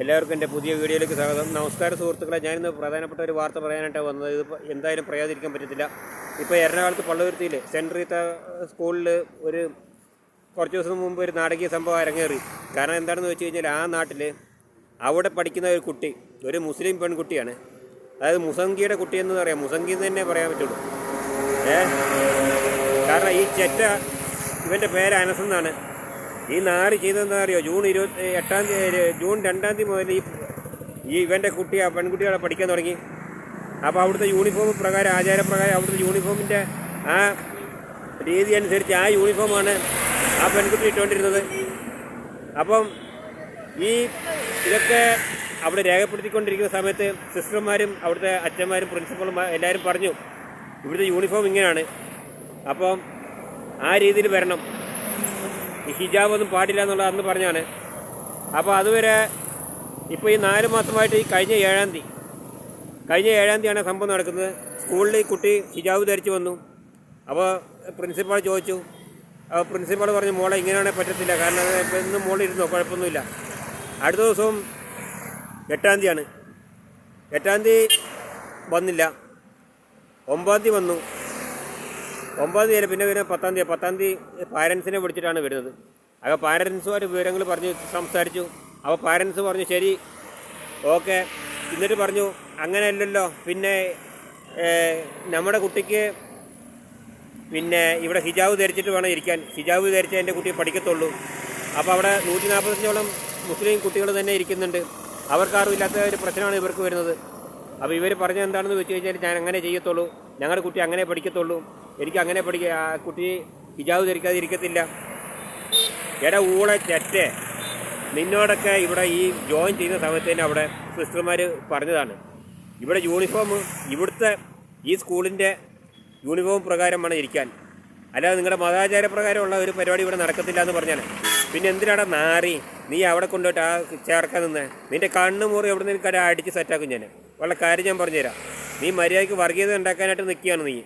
എല്ലാവർക്കും എന്റെ പുതിയ വീഡിയോയിലേക്ക് സ്വാഗതം. നമസ്കാരം സുഹൃത്തുക്കളെ ഞാനിന്ന് പ്രധാനപ്പെട്ട ഒരു വാർത്ത പറയാനായിട്ട് വന്നത്. ഇത് എന്തായാലും പറയാതിരിക്കാൻ പറ്റത്തില്ല. ഇപ്പോൾ എറണാകുളത്ത് പള്ളുരുത്തിയിൽ റീത്ത സ്കൂളിൽ ഒരു കുറച്ച് ദിവസം മുമ്പ് ഒരു നാടകീയ സംഭവം അരങ്ങേറി. കാരണം എന്താണെന്ന് വെച്ച് കഴിഞ്ഞാൽ ആ നാട്ടിൽ അവിടെ പഠിക്കുന്ന ഒരു കുട്ടി ഒരു മുസ്ലിം പെൺകുട്ടിയാണ്. അതായത് മുസംഗിയുടെ കുട്ടി എന്ന് പറയാം. മുസംഗി എന്ന് തന്നെ പറയാൻ പറ്റുള്ളൂ. ഏ? കാരണം ഈ ചെറ്റ ഇവന്റെ പേര് അനസ് എന്നാണ് ഈ നാട് ചെയ്തതെന്താ അറിയോ? ജൂൺ ഇരുപത്തി എട്ടാം തീയതി ജൂൺ രണ്ടാം തീയതി മുതൽ ഈ ഈ ഇവന്റെ കുട്ടി പെൺകുട്ടികളെ പഠിക്കാൻ തുടങ്ങി. അപ്പോൾ അവിടുത്തെ യൂണിഫോം പ്രകാരം ആചാരപ്രകാരം അവിടുത്തെ യൂണിഫോമിന്റെ ആ രീതി അനുസരിച്ച് ആ യൂണിഫോമാണ് ആ പെൺകുട്ടി ഇട്ടുകൊണ്ടിരുന്നത്. അപ്പം ഈ ഇതൊക്കെ അവിടെ രേഖപ്പെടുത്തിക്കൊണ്ടിരിക്കുന്ന സമയത്ത് സിസ്റ്റർമാരും അവിടുത്തെ അച്ഛന്മാരും പ്രിൻസിപ്പളും എല്ലാവരും പറഞ്ഞു ഇവിടുത്തെ യൂണിഫോം ഇങ്ങനെയാണ്. അപ്പം ആ രീതിയിൽ വരണം. ഹിജാബ് ഒന്നും പാടില്ല എന്നുള്ളത് അന്ന് പറഞ്ഞാണ്. അപ്പോൾ അതുവരെ ഇപ്പോൾ ഈ നാല് മാസമായിട്ട് ഈ കഴിഞ്ഞ ഏഴാം തീയതി കഴിഞ്ഞ ഏഴാം തീയതിയാണ് സംഭവം നടക്കുന്നത്. സ്കൂളിൽ കുട്ടി ഹിജാബ് ധരിച്ചു വന്നു. അപ്പോൾ പ്രിൻസിപ്പാൾ ചോദിച്ചു. അപ്പോൾ പ്രിൻസിപ്പാൾ പറഞ്ഞു മോളെ ഇങ്ങനെയാണെങ്കിൽ പറ്റത്തില്ല. കാരണം അത് ഇപ്പം ഇന്ന് മോളിരുന്നോ കുഴപ്പമൊന്നുമില്ല. അടുത്ത ദിവസവും എട്ടാം തീയതിയാണ്. എട്ടാം തീയതി വന്നില്ല. ഒമ്പതാം തീയതി വന്നു. ഒമ്പതാം തീയതി പിന്നെ പിന്നെ പത്താം തീയതി. പത്താം തീയതി പാരൻസിനെ വിളിച്ചിട്ടാണ് വരുന്നത്. അപ്പോൾ പാരൻസുമായിട്ട് വിവരങ്ങൾ പറഞ്ഞ് സംസാരിച്ചു. അപ്പോൾ പാരൻസ് പറഞ്ഞു ശരി ഓക്കെ. എന്നിട്ട് പറഞ്ഞു അങ്ങനെയല്ലല്ലോ. പിന്നെ ഏഹ്, നമ്മുടെ കുട്ടിക്ക് പിന്നെ ഇവിടെ ഹിജാബ് ധരിച്ചിട്ട് വേണം ഇരിക്കാൻ. ഹിജാബ് ധരിച്ചേ എന്റെ കുട്ടി പഠിക്കത്തുള്ളൂ. അപ്പോൾ അവിടെ നൂറ്റി നാൽപ്പത്തഞ്ചോളം മുസ്ലിം കുട്ടികൾ തന്നെ ഇരിക്കുന്നുണ്ട്. അവർക്കാരും ഇല്ലാത്ത ഒരു പ്രശ്നമാണ് ഇവർക്ക് വരുന്നത്. അപ്പോൾ ഇവർ പറഞ്ഞത് എന്താണെന്ന് വെച്ച് കഴിഞ്ഞാൽ ഞാൻ അങ്ങനെ ചെയ്യത്തുള്ളൂ. ഞങ്ങളുടെ കുട്ടി അങ്ങനെ പഠിക്കത്തുള്ളൂ. എനിക്ക് അങ്ങനെ പഠിക്ക കുട്ടി ഹിജാബ് ധരിക്കാതെ ഇരിക്കത്തില്ല. എടാ ഊളെ ചെറ്റേ നിന്നോടൊക്കെ ഇവിടെ ഈ ജോയിൻ ചെയ്യുന്ന സമയത്ത് തന്നെ അവിടെ സിസ്റ്റർമാർ പറഞ്ഞതാണ്. ഇവിടെ യൂണിഫോം ഇവിടുത്തെ ഈ സ്കൂളിന്റെ യൂണിഫോം പ്രകാരമാണ് ഇരിക്കാൻ. അല്ലാതെ നിങ്ങളുടെ മതാചാര പ്രകാരമുള്ള ഒരു പരിപാടി ഇവിടെ നടക്കത്തില്ല എന്ന് പറഞ്ഞാൽ പിന്നെ എന്തിനാടാ നാറി? നീ അവിടെ കൊണ്ടുപോയിട്ട് ആ ചേർക്കാൻ നിന്ന്? നിന്റെ കണ്ണ് മുറി എവിടെ നിന്ന് കട അടിച്ച് സെറ്റാക്കും ഞാൻ ഉള്ള കാര്യം ഞാൻ പറഞ്ഞുതരാം. നീ മര്യാദയ്ക്ക് വർഗീയത ഉണ്ടാക്കാനായിട്ട് നിൽക്കുകയാണ് നീ.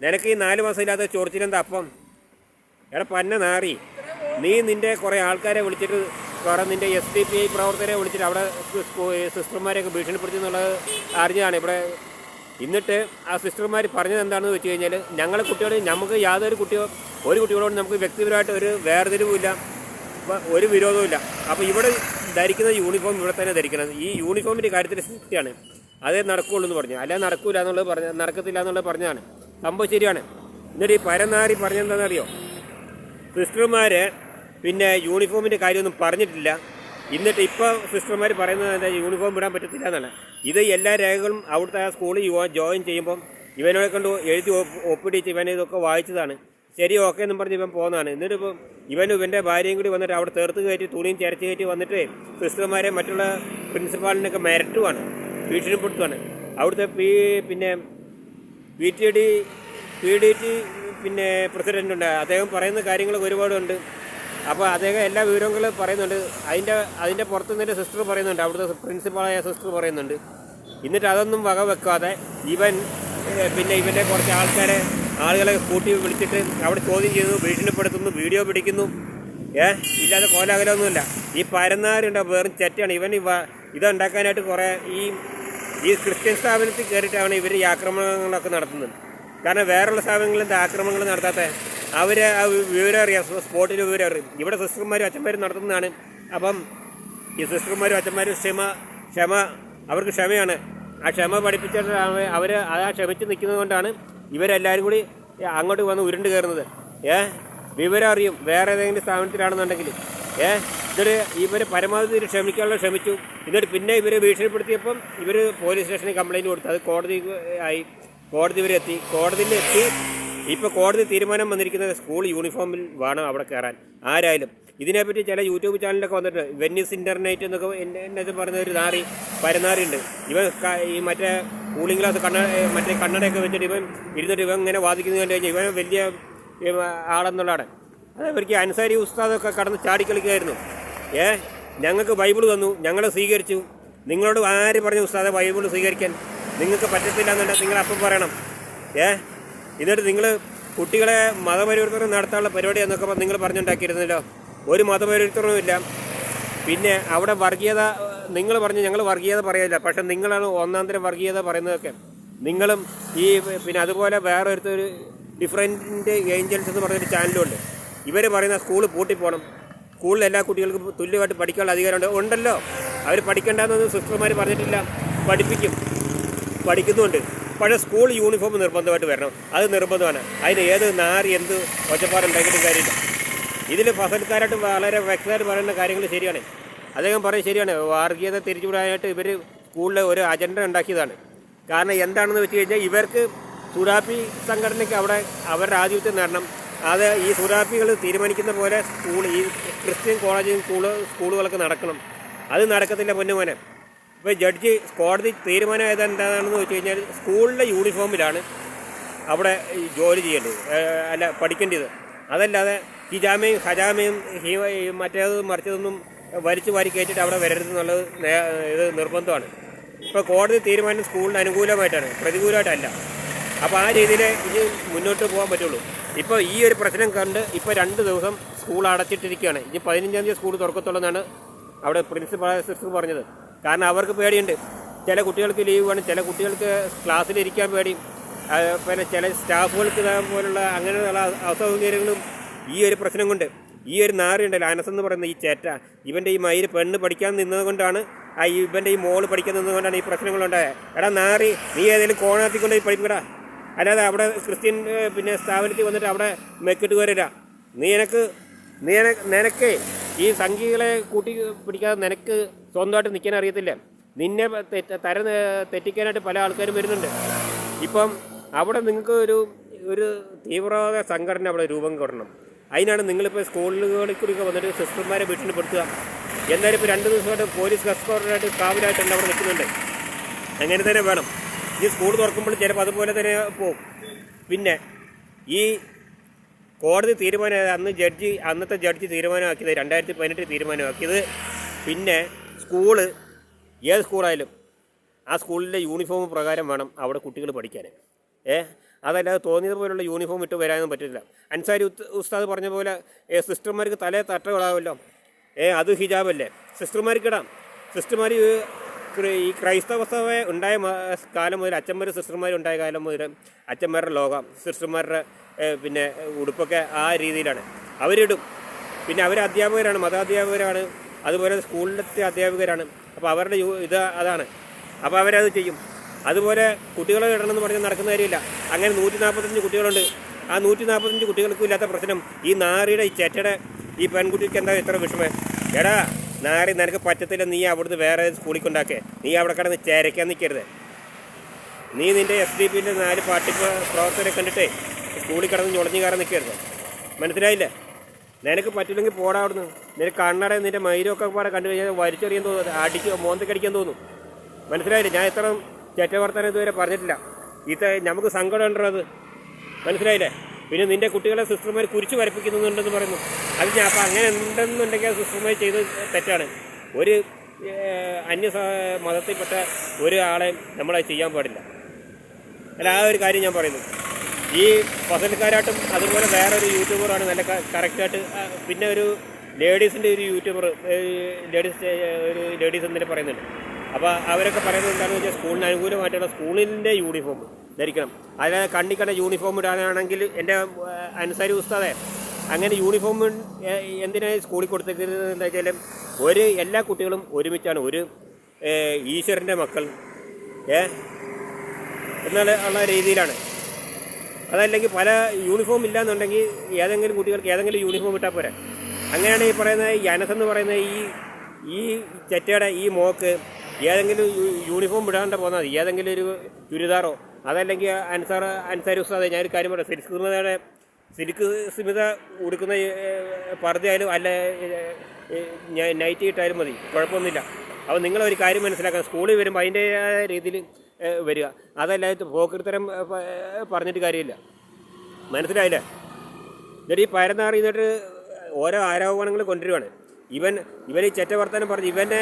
നിനക്ക് ഈ നാല് മാസം ഇല്ലാത്ത ചോർച്ചിലെന്താ അപ്പം? എടാ പന്ന നാറി. നീ നിന്റെ കുറേ ആൾക്കാരെ വിളിച്ചിട്ട് കുറേ നിന്റെ എസ് ഡി പി ഐ പ്രവർത്തകരെ വിളിച്ചിട്ട് അവിടെ സിസ്റ്റർമാരെയൊക്കെ ഭീഷണിപ്പെടുത്തി എന്നുള്ളത് അറിഞ്ഞതാണ് ഇവിടെ. എന്നിട്ട് ആ സിസ്റ്റർമാർ പറഞ്ഞത് എന്താണെന്ന് വെച്ച് കഴിഞ്ഞാൽ ഞങ്ങളെ കുട്ടികൾ നമുക്ക് യാതൊരു കുട്ടിയോ ഒരു കുട്ടികളോട് നമുക്ക് വ്യക്തിപരമായിട്ട് ഒരു വേർതിരിവുമില്ല ഒരു വിരോധവുമില്ല അപ്പോൾ ഇവിടെ ധരിക്കുന്ന യൂണിഫോം ഇവിടെ തന്നെ ധരിക്കണം. ഈ യൂണിഫോമിന്റെ കാര്യത്തിൽ സത്യമാണ് അതേ നടക്കുകയുള്ളൂ എന്ന് പറഞ്ഞു. അല്ലാതെ നടക്കൂല എന്നുള്ളത് പറഞ്ഞ നടക്കത്തില്ല എന്നുള്ളത് പറഞ്ഞാണ് സംഭവം ശരിയാണ്. എന്നിട്ട് ഈ പരനാരി പറഞ്ഞെന്താണെന്നറിയോ? സിസ്റ്റർമാർ പിന്നെ യൂണിഫോമിന്റെ കാര്യമൊന്നും പറഞ്ഞിട്ടില്ല. എന്നിട്ട് ഇപ്പോൾ സിസ്റ്റർമാർ പറയുന്നത് എന്താ യൂണിഫോം ഇടാൻ പറ്റത്തില്ല എന്നാണ്. ഇത് എല്ലാ രേഖകളും അവിടുത്തെ ആ സ്കൂളിൽ ജോയിൻ ചെയ്യുമ്പം ഇവനെ കൊണ്ട് എഴുതി ഒപ്പ് ഒപ്പിടിച്ച് ഇവൻ ഇതൊക്കെ വായിച്ചതാണ്. ശരി ഓക്കെ എന്നും പറഞ്ഞ് ഇവൻ പോകുന്നതാണ് എന്നിട്ട് ഇപ്പം ഇവനും ഇവന്റെ ഭാര്യയും കൂടി വന്നിട്ട് അവിടെ തീർത്ത് കയറ്റി തുണിയും ചേർച്ച് കയറ്റി വന്നിട്ട് സിസ്റ്റർമാരെ മറ്റുള്ള പ്രിൻസിപ്പാളിനൊക്കെ മിരട്ടുവാണ്. ഭീഷണിപ്പെടുത്തുവാണ് അവിടുത്തെ പി പിന്നെ P T D P D T പിന്നെ പ്രസിഡന്റ് ഉണ്ട് അദ്ദേഹം പറയുന്ന കാര്യങ്ങൾ ഒരുപാടുണ്ട്. അപ്പോൾ അദ്ദേഹം എല്ലാ വിവരങ്ങളും പറയുന്നുണ്ട്. അതിന്റെ അതിന്റെ പുറത്തു നിന്നിട്ട് സിസ്റ്റർ പറയുന്നുണ്ട്. അവിടുത്തെ പ്രിൻസിപ്പാളായ സിസ്റ്റർ പറയുന്നുണ്ട്. എന്നിട്ട് അതൊന്നും വക വെക്കാതെ ഇവൻ പിന്നെ ഇവന്റെ കുറച്ച് ആൾക്കാരെ ആളുകളെ കൂട്ടി വിളിച്ചിട്ട് അവിടെ ചോദ്യം ചെയ്യുന്നു ഭീഷണിപ്പെടുത്തുന്നു വീഡിയോ പിടിക്കുന്നു. ഏ ഇല്ലാതെ കോലാകലമൊന്നുമില്ല ഈ പരന്നാരുണ്ട് വെറും ചെറ്റാണ് ഇവൻ ഇവ ഇതുണ്ടാക്കാനായിട്ട് കുറേ ഈ ഈ ക്രിസ്ത്യൻ സ്ഥാപനത്തിൽ കയറിയിട്ടാണ് ഇവർ ഈ ആക്രമണങ്ങളൊക്കെ നടത്തുന്നത്. കാരണം വേറെയുള്ള സ്ഥാപനങ്ങളിൽ ആക്രമണങ്ങൾ നടത്താത്ത അവർ ആ വിവരം അറിയാം. സ്പോട്ടിൽ വിവരം അറിയും. ഇവിടെ സിസ്റ്റർമാരും അച്ഛന്മാരും നടത്തുന്നതാണ്. അപ്പം ഈ സിസ്റ്റർമാരും അച്ഛന്മാരും ക്ഷമ ക്ഷമ അവർക്ക് ക്ഷമയാണ്. ആ ക്ഷമ പഠിപ്പിച്ച അവർ ആ ക്ഷമിച്ച് നിൽക്കുന്നത് കൊണ്ടാണ് ഇവരെല്ലാവരും കൂടി അങ്ങോട്ട് വന്ന് ഉരുണ്ട് കയറുന്നത്. ഏ? വിവരം അറിയും. വേറെ ഏതെങ്കിലും സ്ഥാപനത്തിലാണെന്നുണ്ടെങ്കിൽ ഏ? എന്നിട്ട് ഇവർ പരമാവധി ക്ഷമിക്കാനുള്ള ശ്രമിച്ചു. എന്നിട്ട് പിന്നെ ഇവരെ ഭീഷണിപ്പെടുത്തിയപ്പം ഇവർ പോലീസ് സ്റ്റേഷനിൽ കംപ്ലയിന്റ് കൊടുത്തു. അത് കോടതി ആയി. കോടതി വരെ എത്തി. കോടതിയിൽ എത്തി. ഇപ്പോൾ കോടതി തീരുമാനം വന്നിരിക്കുന്നത് സ്കൂൾ യൂണിഫോമിൽ വേണം അവിടെ കയറാൻ. ആരായാലും. ഇതിനെപ്പറ്റി ചില യൂട്യൂബ് ചാനലൊക്കെ വന്നിട്ട് വെന്നീസ് ഇന്റർനെറ്റ് എന്നൊക്കെ എന്നത് പറയുന്ന ഒരു നാറി പരനാറി ഉണ്ട് ഇവൻ ഈ മറ്റേ കൂളിംഗ് ഗ്ലാസ് കണ്ണ മറ്റേ കണ്ണടയൊക്കെ വെച്ചിട്ട് ഇവൻ ഇരുന്നിട്ട് ഇവൻ ഇങ്ങനെ വാദിക്കുന്നത് കണ്ടു കഴിഞ്ഞാൽ ഇവൻ വലിയ ആളെന്നുള്ളതാണ്. അത് ഇവർക്ക് അൻസാരി ഉസ്താദൊക്കെ കടന്ന് ചാടിക്കളിക്കായിരുന്നു ഏ ഞങ്ങൾക്ക് ബൈബിൾ തന്നു ഞങ്ങളെ സ്വീകരിച്ചു. നിങ്ങളോട് ആര് പറഞ്ഞു ഉസ്താദെ ബൈബിൾ സ്വീകരിക്കാൻ? നിങ്ങൾക്ക് പറ്റത്തില്ല എന്നുണ്ടെങ്കിൽ നിങ്ങൾ അപ്പം പറയണം. ഏ എന്നിട്ട് നിങ്ങൾ കുട്ടികളെ മതപരിവർത്തനം നടത്താനുള്ള പരിപാടി എന്നൊക്കെ നിങ്ങൾ പറഞ്ഞുണ്ടാക്കിയിരുന്നല്ലോ. ഒരു മതപരിവർത്തനവും ഇല്ല. പിന്നെ അവിടെ വർഗീയത നിങ്ങൾ പറഞ്ഞു ഞങ്ങൾ വർഗീയത പറയില്ല പക്ഷെ നിങ്ങളാണ് ഒന്നാം തരം വർഗീയത പറയുന്നതൊക്കെ. നിങ്ങളും ഈ പിന്നെ അതുപോലെ വേറൊരുത്തൊരു ഡിഫറെന്റ് ഏഞ്ചൽസ് എന്ന് പറഞ്ഞൊരു ചാനലുണ്ട്. ഇവർ പറയുന്ന സ്കൂൾ പൂട്ടിപ്പോണം. സ്കൂളിൽ എല്ലാ കുട്ടികൾക്കും തുല്യമായിട്ട് പഠിക്കാനുള്ള അധികാരമുണ്ട്. ഉണ്ടല്ലോ. അവർ പഠിക്കേണ്ടതെന്ന് സിസ്റ്റർമാർ പറഞ്ഞിട്ടില്ല. പഠിപ്പിക്കും. പഠിക്കുന്നുണ്ട്. പഴയ സ്കൂൾ യൂണിഫോം നിർബന്ധമായിട്ട് വരണം. അത് നിർബന്ധമാണ്. അതിന് ഏത് നാറി എന്ത് ഒച്ചപ്പാടുണ്ടാക്കിയിട്ടും കാര്യമില്ല. ഇതിൽ ഫസൽക്കാരായിട്ട് വളരെ വ്യക്തമായിട്ട് പറയുന്ന കാര്യങ്ങൾ ശരിയാണ്. അദ്ദേഹം പറയും ശരിയാണ്. വർഗീയത തിരിച്ചുവിടാനായിട്ട് ഇവർ സ്കൂളിൽ ഒരു അജണ്ട ഉണ്ടാക്കിയതാണ്. കാരണം എന്താണെന്ന് വെച്ച് കഴിഞ്ഞാൽ ഇവർക്ക് സുഡാപ്പി സംഘടനയ്ക്ക് അവിടെ അവരുടെ ആധിപത്യം നേടണം. അത് ഈ സൂരാപ്പികൾ തീരുമാനിക്കുന്ന പോലെ സ്കൂൾ ഈ ക്രിസ്ത്യൻ കോളേജും സ്കൂൾ സ്കൂളുകളൊക്കെ നടക്കണം. അത് നടക്കത്തില്ല പൊന്നുമോനെ ഇപ്പോൾ ജഡ്ജി കോടതി തീരുമാനമായത് എന്താണെന്ന് വെച്ച് കഴിഞ്ഞാൽ സ്കൂളിലെ യൂണിഫോമിലാണ് അവിടെ ജോലി ചെയ്യേണ്ടത്. അല്ല പഠിക്കേണ്ടത്. അതല്ലാതെ ഹിജാമയും ഹജാമയും ഹി മറ്റേതും മറിച്ചതൊന്നും വലിച്ചു വാരി കയറ്റിട്ട് അവിടെ വരരുതെന്നുള്ളത് എന്നുള്ളത് ഇത് നിർബന്ധമാണ്. ഇപ്പോൾ കോടതി തീരുമാനം സ്കൂളിന് അനുകൂലമായിട്ടാണ് പ്രതികൂലമായിട്ടല്ല. അപ്പോൾ ആ രീതിയിൽ ഇനി മുന്നോട്ട് പോകാൻ പറ്റുള്ളൂ. ഇപ്പോൾ ഈ ഒരു പ്രശ്നം കണ്ട് ഇപ്പോൾ രണ്ട് ദിവസം സ്കൂൾ അടച്ചിട്ടിരിക്കുകയാണ്. ഇനി പതിനഞ്ചാം തീയതി സ്കൂൾ തുറക്കത്തുള്ളതാണ് അവിടെ പ്രിൻസിപ്പൽ സിസ്റ്റർ പറഞ്ഞത്. കാരണം അവർക്ക് പേടിയുണ്ട്. ചില കുട്ടികൾക്ക് ലീവ് വേണം ചില കുട്ടികൾക്ക് ക്ലാസ്സിലിരിക്കാൻ പേടി പിന്നെ ചില സ്റ്റാഫുകൾക്ക് പോലുള്ള അങ്ങനെയുള്ള അസൗകര്യങ്ങളും ഈ ഒരു പ്രശ്നം കൊണ്ട്. ഈ ഒരു നാറിയുണ്ടല്ലോ അനസ് എന്ന് പറയുന്ന ഈ ചേറ്റ ഇവന്റെ ഈ മയിര് പെണ്ണ് പഠിക്കാൻ നിന്നത് കൊണ്ടാണ് ആ ഇവന്റെ ഈ മോൾ പഠിക്കാൻ നിന്നതുകൊണ്ടാണ് ഈ പ്രശ്നങ്ങളുണ്ടായത് എടാ നാറി നീ ഏതെങ്കിലും കോണാത്തിക്കൊണ്ട് പഠിപ്പിക്കടാ. അല്ലാതെ അവിടെ ക്രിസ്ത്യൻ പിന്നെ സ്ഥാപനത്തിൽ വന്നിട്ട് അവിടെ മെക്കിട്ട് വരില്ല നീ എനക്ക് നീ നിനക്ക് ഈ സംഖ്യകളെ കൂട്ടി പിടിക്കാതെ നിനക്ക് സ്വന്തമായിട്ട് നിൽക്കാൻ അറിയത്തില്ല. നിന്നെ തര തെറ്റിക്കാനായിട്ട് പല ആൾക്കാരും വരുന്നുണ്ട്. ഇപ്പം അവിടെ നിങ്ങൾക്ക് ഒരു ഒരു തീവ്രവാദ സംഘടന അവിടെ രൂപം കൊടണം അതിനാണ് നിങ്ങളിപ്പോൾ സ്കൂളുകളിൽ കൂടിയൊക്കെ വന്നിട്ട് സിസ്റ്റർമാരെ ഭീഷണിപ്പെടുത്തുക. എന്തായാലും ഇപ്പോൾ രണ്ട് ദിവസമായിട്ട് പോലീസ് കസ്റ്റോറായിട്ട് കാവലായിട്ടുണ്ട് അവിടെ നിൽക്കുന്നുണ്ട്. അങ്ങനെ തന്നെ വേണം. ഈ സ്കൂൾ തുറക്കുമ്പോൾ ചിലപ്പോൾ അതുപോലെ തന്നെ പോകും പിന്നെ ഈ കോടതി തീരുമാനം അന്ന് ജഡ്ജി അന്നത്തെ ജഡ്ജി തീരുമാനമാക്കിയത് രണ്ടായിരത്തി പതിനെട്ടിൽ തീരുമാനമാക്കിയത്. പിന്നെ സ്കൂൾ ഏത് സ്കൂളായാലും ആ സ്കൂളിലെ യൂണിഫോം പ്രകാരം വേണം അവിടെ കുട്ടികൾ പഠിക്കാൻ. ഏ? അതല്ലാതെ തോന്നിയത് പോലുള്ള യൂണിഫോം ഇട്ട് വരാനൊന്നും പറ്റില്ല. അൻസാരി ഉസ്താദ് പറഞ്ഞ പോലെ സിസ്റ്റർമാർക്ക് തലേ തട്ടകളാവല്ലോ. ഏ അത് ഹിജാബല്ലേ? സിസ്റ്റർമാർക്ക് ഇടാം. സിസ്റ്റർമാർ ഈ ക്രൈസ്തവ സഭ ഉണ്ടായ കാലം മുതൽ അച്ഛന്മാർ സിസ്റ്റർമാർ ഉണ്ടായ കാലം മുതൽ അച്ഛന്മാരുടെ ലോകം സിസ്റ്റർമാരുടെ പിന്നെ ഉടുപ്പൊക്കെ ആ രീതിയിലാണ്. അവരിടും. പിന്നെ അവർ അധ്യാപകരാണ് മതാധ്യാപകരാണ് അതുപോലെ സ്കൂളിലത്തെ അധ്യാപകരാണ്. അപ്പോൾ അവരുടെ ഇത് അതാണ്. അപ്പോൾ അവരത് ചെയ്യും. അതുപോലെ കുട്ടികളെ ഇടണമെന്ന് പറഞ്ഞാൽ നടക്കുന്ന കാര്യമില്ല. അങ്ങനെ നൂറ്റി നാൽപ്പത്തഞ്ച് കുട്ടികളുണ്ട്. ആ നൂറ്റി നാൽപ്പത്തഞ്ച് കുട്ടികൾക്കും ഇല്ലാത്ത പ്രശ്നം ഈ നാറിയുടെ ഈ ചേട്ടയുടെ ഈ പെൺകുട്ടിക്ക് എന്താ ഇത്ര വിഷമം? എടാ നാറി നിനക്ക് പറ്റത്തില്ല നീ അവിടുന്ന് വേറെ സ്കൂളിൽ കൊണ്ടാക്കേ നീ അവിടെ കിടന്ന് ചേരയ്ക്കാൻ നിൽക്കരുത് നീ നിന്റെ എസ് ഡി പിന്റെ നാല് പാർട്ടി പ്ര- പ്രവർത്തകരെ കണ്ടിട്ടേ സ്കൂളിൽ കിടന്ന് ഞൊളഞ്ഞു കയറാൻ നിൽക്കരുത് മനസ്സിലായില്ലേ? നിനക്ക് പറ്റില്ലെങ്കിൽ പോടാ അവിടുന്ന്. നിനക്ക് കണ്ണട നിന്റെ മൈരൊക്കെ പാടെ കണ്ടു കഴിഞ്ഞാൽ വലിച്ചെറിയാൻ തോന്നുന്നു അടിച്ച് മോന്തക്കടിക്കാൻ തോന്നും. മനസ്സിലായില്ലേ? ഞാൻ ഇത്ര ചെറ്റവർത്തനം ഇതുവരെ പറഞ്ഞിട്ടില്ല. ഇത് നമുക്ക് സങ്കടം ഉണ്ടോ അത്? മനസ്സിലായില്ലേ? പിന്നെ നിന്റെ കുട്ടികളെ സിസ്റ്റർമാർ കുരിച്ചു വരപ്പിക്കുന്നുണ്ടെന്ന് പറയുന്നു. അത് ഞാൻ അപ്പം അങ്ങനെ ഉണ്ടെന്നുണ്ടെങ്കിൽ ആ സിസ്റ്റർമാർ ചെയ്ത് തെറ്റാണ്. ഒരു അന്യ മതത്തിൽപ്പെട്ട ഒരാളെ നമ്മളത് ചെയ്യാൻ പാടില്ല. അല്ല ആ ഒരു കാര്യം ഞാൻ പറയുന്നു. ഈ ഫസൽക്കാരായിട്ടും അതുപോലെ വേറൊരു യൂട്യൂബറാണ് നല്ല കറക്റ്റായിട്ട് പിന്നെ ഒരു ലേഡീസിന്റെ ഒരു യൂട്യൂബർ ലേഡീസ് ഒരു ലേഡീസ് എന്തിനെ പറയുന്നുണ്ട്. അപ്പോൾ അവരൊക്കെ പറയുന്നത് എന്താണെന്ന് വെച്ചാൽ സ്കൂളിന് അനുകൂലമായിട്ടുള്ള സ്കൂളിന്റെ യൂണിഫോം. ധരിക്കണം. അതായത് കണ്ണിക്കണ്ട യൂണിഫോം ഇടാനാണെങ്കിൽ എന്റെ അനുസാരി ഉസ്താദെ അങ്ങനെ യൂണിഫോം എന്തിനായി സ്കൂളിൽ കൊടുത്തിരിക്കുന്നത് എന്താ വെച്ചാൽ ഒരു എല്ലാ കുട്ടികളും ഒരുമിച്ചാണ്. ഒരു ഈശ്വരന്റെ മക്കൾ ഏ എന്നാൽ ഉള്ള രീതിയിലാണ്. അതല്ലെങ്കിൽ പല യൂണിഫോം ഇല്ലാന്നുണ്ടെങ്കിൽ ഏതെങ്കിലും കുട്ടികൾക്ക് ഏതെങ്കിലും യൂണിഫോം ഇട്ടാൽ പോരെ. അങ്ങനെയാണ് ഈ പറയുന്നത് ഈ അനസ് എന്ന് പറയുന്ന ഈ ഈ ചെറ്റയുടെ ഈ മോക്ക് ഏതെങ്കിലും യൂണിഫോം ഇടാണ്ട് പോകുന്നത് ഏതെങ്കിലും ഒരു ചുരിദാറോ അതല്ലെങ്കിൽ അൻസാർ അൻസാരി ഉസ്താദെ ഞാനൊരു കാര്യം പറയാം. സിൽക്ക് സ്മിതയുടെ സിൽക്ക് സ്മിത ഉടുക്കുന്ന പർദ്ദയായാലും അല്ല നൈറ്റ് ഇട്ടാലും മതി. കുഴപ്പമൊന്നുമില്ല. അപ്പോൾ നിങ്ങളൊരു കാര്യം മനസ്സിലാക്കാം സ്കൂളിൽ വരുമ്പോൾ അതിന്റെതായ രീതിയിൽ വരിക. അതല്ലാതെ ഏഹ്, പറഞ്ഞിട്ട് കാര്യമില്ല. മനസ്സിലായില്ലേ? എന്നിട്ട് ഈ പരന്നാറി എന്നിട്ട് ഓരോ ആരോപണങ്ങൾ കൊണ്ടുവരുവാണ്. ഇവൻ ഇവൻ ഈ ചെറ്റ വർത്തമാനം പറഞ്ഞ് ഇവന്റെ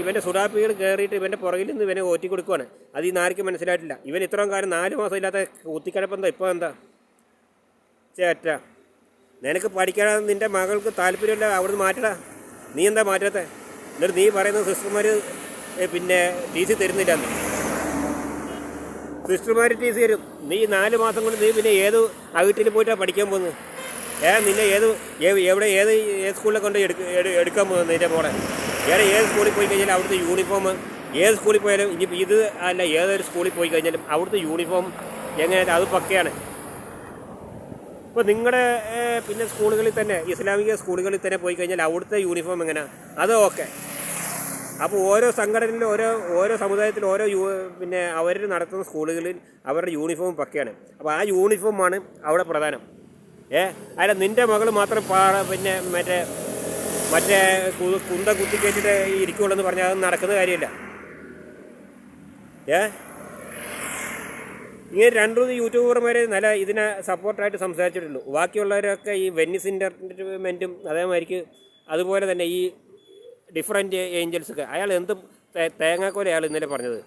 ഇവന്റെ സുഡാപ്പികൾ കയറിയിട്ട് ഇവന്റെ പുറകിൽ നിന്ന് ഇവനെ ഓറ്റി കൊടുക്കുവാണ്. അത് ഈ നാരിക്ക് മനസ്സിലായിട്ടില്ല. ഇവൻ ഇത്രയും കാലം നാല് മാസം ഇല്ലാത്ത കുത്തിക്കിടപ്പെന്താ ഇപ്പോൾ എന്താ? ചേറ്റ നിനക്ക് പഠിക്കാൻ നിന്റെ മകൾക്ക് താല്പര്യമില്ല അവിടുന്ന് മാറ്റടാ. നീ എന്താ മാറ്റാത്തെ? എന്നിട്ട് നീ പറയുന്ന സിസ്റ്റർമാർ പിന്നെ ടി സി തരുന്നില്ല എന്ന് സിസ്റ്റർമാർ ടി സി തരും. നീ നാല് മാസം കൊണ്ട് നീ പിന്നെ ഏത് വീട്ടിൽ പോയിട്ടാണ് പഠിക്കാൻ പോകുന്നത്? ഏ നിന്നെ ഏത് എവിടെ ഏത് ഏത് സ്കൂളിലെ കൊണ്ട് എടുക്ക എടുക്കാൻ പോകുന്നത് നിന്റെ മോളെ? വേറെ ഏത് സ്കൂളിൽ പോയി കഴിഞ്ഞാൽ അവിടുത്തെ യൂണിഫോം ഏത് സ്കൂളിൽ പോയാലും ഇനി ഇത് അല്ല ഏതൊരു സ്കൂളിൽ പോയി കഴിഞ്ഞാലും അവിടുത്തെ യൂണിഫോം എങ്ങനെ അത് പക്കയാണ്. ഇപ്പോൾ നിങ്ങളുടെ പിന്നെ സ്കൂളുകളിൽ തന്നെ ഇസ്ലാമിക സ്കൂളുകളിൽ തന്നെ പോയി കഴിഞ്ഞാൽ അവിടുത്തെ യൂണിഫോം എങ്ങനെയാണ് അത് ഓക്കെ. അപ്പോൾ ഓരോ സംഘടനയിലും ഓരോ ഓരോ സമുദായത്തിലും ഓരോ യൂ പിന്നെ അവർ നടത്തുന്ന സ്കൂളുകളിൽ അവരുടെ യൂണിഫോം പക്കയാണ്. അപ്പോൾ ആ യൂണിഫോമാണ് അവിടെ പ്രധാനം. ഏ? അല്ല നിന്റെ മകൾ മാത്രം പാ പിന്നെ മറ്റേ മറ്റേ കുന്ത കുത്തിക്കേറ്റിട്ട് ഇരിക്കുള്ളൂ എന്ന് പറഞ്ഞാൽ അത് നടക്കുന്ന കാര്യമില്ല. ഏ? ഇങ്ങനെ രണ്ടു മൂന്ന് യൂട്യൂബർമാർ നല്ല ഇതിനെ സപ്പോർട്ടായിട്ട് സംസാരിച്ചിട്ടുള്ളൂ ബാക്കിയുള്ളവരൊക്കെ ഈ വെന്നിസ് ഇന്റർമെന്റും അതേമാതിരിക്ക് അതുപോലെ തന്നെ ഈ ഡിഫറെന്റ് ഏഞ്ചൽസൊക്കെ. അയാൾ എന്തും തേങ്ങാക്കോലെ അയാൾ ഇന്നലെ പറഞ്ഞത്?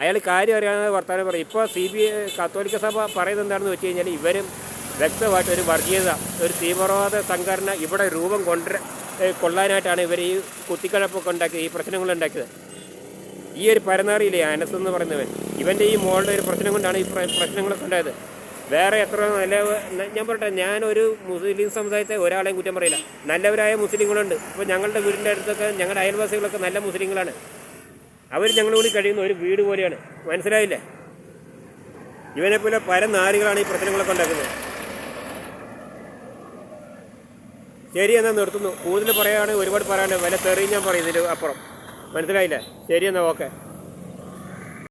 അയാൾ കാര്യം അറിയാതെ വർത്തമാനം പറയും. ഇപ്പോൾ സി ബി കത്തോലിക്ക സഭ പറയുന്നത് എന്താണെന്ന് വെച്ച് കഴിഞ്ഞാൽ ഇവരും വ്യക്തമായിട്ട് ഒരു വർഗീയത ഒരു തീവ്രവാദ സംഘടന ഇവിടെ രൂപം കൊണ്ട കൊള്ളാനായിട്ടാണ് ഇവർ ഈ കുത്തിക്കഴപ്പൊക്കെ ഉണ്ടാക്കിയത് ഈ പ്രശ്നങ്ങൾ ഉണ്ടാക്കിയത്. ഈ ഒരു പരനാറിയില്ലേ അനസ് എന്ന് പറയുന്നവൻ ഇവന്റെ ഈ മോളുടെ ഒരു പ്രശ്നം കൊണ്ടാണ് ഈ പ്ര- പ്രശ്നങ്ങളൊക്കെ ഉണ്ടായത്. വേറെ എത്ര നല്ല ഞാൻ പറയട്ടെ ഞാനൊരു മുസ്ലിം സമുദായത്തെ ഒരാളെയും കുറ്റം പറയില്ല. നല്ലവരായ മുസ്ലിങ്ങളുണ്ട്. ഇപ്പോൾ ഞങ്ങളുടെ വീടിന്റെ അടുത്തൊക്കെ ഞങ്ങളുടെ അയൽവാസികളൊക്കെ നല്ല മുസ്ലിങ്ങളാണ്. അവർ ഞങ്ങളോട് കഴിയുന്ന ഒരു വീട് പോലെയാണ്. മനസ്സിലായില്ലേ? ഇവനെപ്പോലെ പല പരനാരികളാണ് ഈ പ്രശ്നങ്ങളൊക്കെ ഉണ്ടാക്കുന്നത്. ശരി എന്നാൽ നിർത്തുന്നു. കൂടുതൽ പറയുകയാണെങ്കിൽ ഒരുപാട് പറയാനുണ്ട്. വില തെറിയും ഞാൻ പറയും ഇതിൽ അപ്പുറം. മനസ്സിലായില്ലേ? ശരി എന്നാൽ ഓക്കെ.